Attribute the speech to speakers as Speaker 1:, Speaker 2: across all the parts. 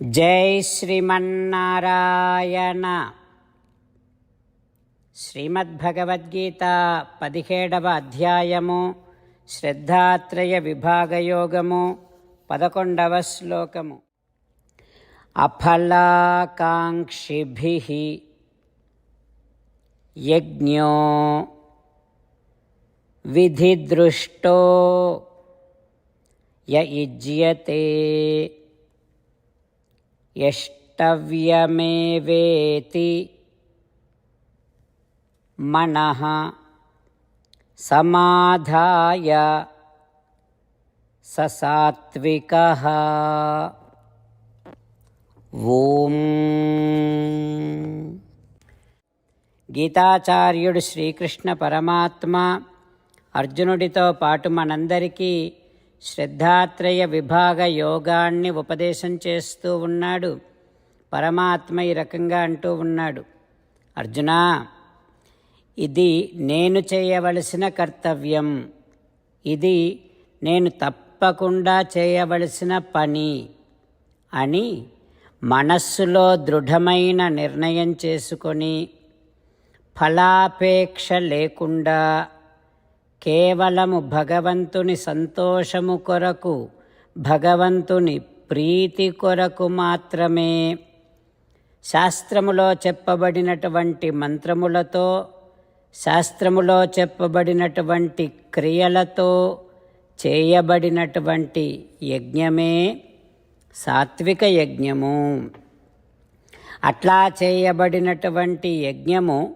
Speaker 1: జై శ్రీమన్నారాయణ. శ్రీమద్భగవద్గీత పదిహేడవ అధ్యాయము శ్రద్ధాత్రయ విభాగయోగము పదకొండవ శ్లోకము. అఫలాకాంక్షిభి యజ్ఞో విధిదృష్టో య యుజ్యతే యష్టవ్యమేవేతి? మనః సమాధాయ స ఓం. గీతాచార్యుడు శ్రీకృష్ణ పరమాత్మ అర్జునుడితో పాటు మనందరికీ శ్రద్ధాత్రయ విభాగ యోగాన్ని ఉపదేశం చేస్తూ ఉన్నాడు. పరమాత్మ ఈ రకంగా అంటూ ఉన్నాడు. అర్జునా ఇది నేను చేయవలసిన కర్తవ్యం. ఇది నేను తప్పకుండా చేయవలసిన పని అని మనస్సులో దృఢమైన నిర్ణయం చేసుకొని ఫలాపేక్ష లేకుండా కేవలము భగవంతుని సంతోషము కొరకు భగవంతుని ప్రీతి కొరకు మాత్రమే. శాస్త్రములో చెప్పబడినటువంటి మంత్రములతో శాస్త్రములో చెప్పబడినటువంటి క్రియలతో చేయబడినటువంటి యజ్ఞమే సాత్విక యజ్ఞము. అట్లా చేయబడినటువంటి యజ్ఞము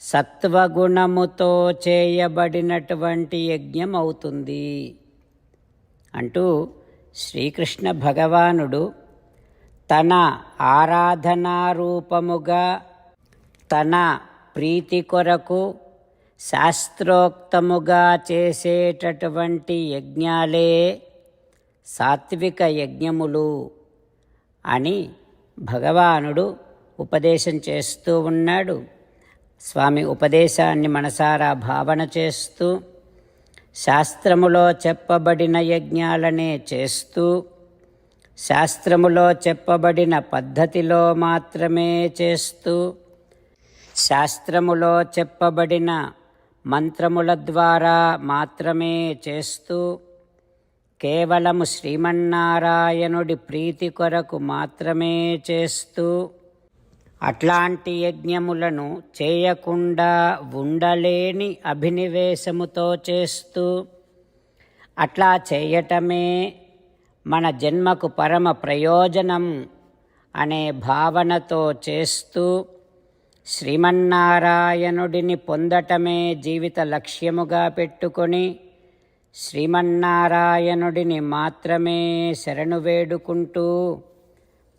Speaker 1: సత్వగుణముతో చేయబడినటువంటి యజ్ఞం అవుతుంది అంటూ శ్రీకృష్ణ భగవానుడు తన ఆరాధనారూపముగా తన ప్రీతి కొరకు శాస్త్రోక్తముగా చేసేటటువంటి యజ్ఞాలే సాత్విక యజ్ఞములు అని భగవానుడు ఉపదేశం చేస్తూ ఉన్నాడు. స్వామి ఉపదేశాన్ని మనసారా భావన చేస్తూ శాస్త్రములో చెప్పబడిన యజ్ఞాలనే చేస్తూ శాస్త్రములో చెప్పబడిన పద్ధతిలో మాత్రమే చేస్తూ శాస్త్రములో చెప్పబడిన మంత్రముల ద్వారా మాత్రమే చేస్తూ కేవలము శ్రీమన్నారాయణుడి ప్రీతి కొరకు మాత్రమే చేస్తూ అట్లాంటి యజ్ఞములను చేయకుండా ఉండలేని అభినివేశముతో చేస్తూ అట్లా చేయటమే మన జన్మకు పరమ ప్రయోజనం అనే భావనతో చేస్తూ శ్రీమన్నారాయణుడిని పొందటమే జీవిత లక్ష్యముగా పెట్టుకొని శ్రీమన్నారాయణుడిని మాత్రమే శరణు వేడుకుంటూ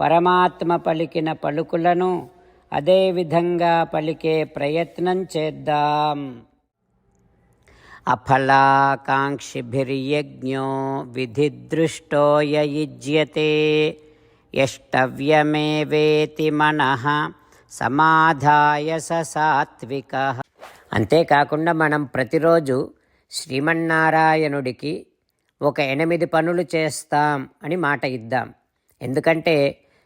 Speaker 1: పరమాత్మ పలికిన పలుకులను అదేవిధంగా పలికే ప్రయత్నం చేద్దాం. అఫలాకాంక్షిభిర్యజ్ఞో విధిదృష్టో యయుజ్యతే యష్టవ్యమేవేతి మనః సమాధాయ సాత్విక. అంతేకాకుండా మనం ప్రతిరోజు శ్రీమన్నారాయణుడికి ఒక ఎనిమిది పనులు చేస్తాం అని మాట ఇద్దాం. ఎందుకంటే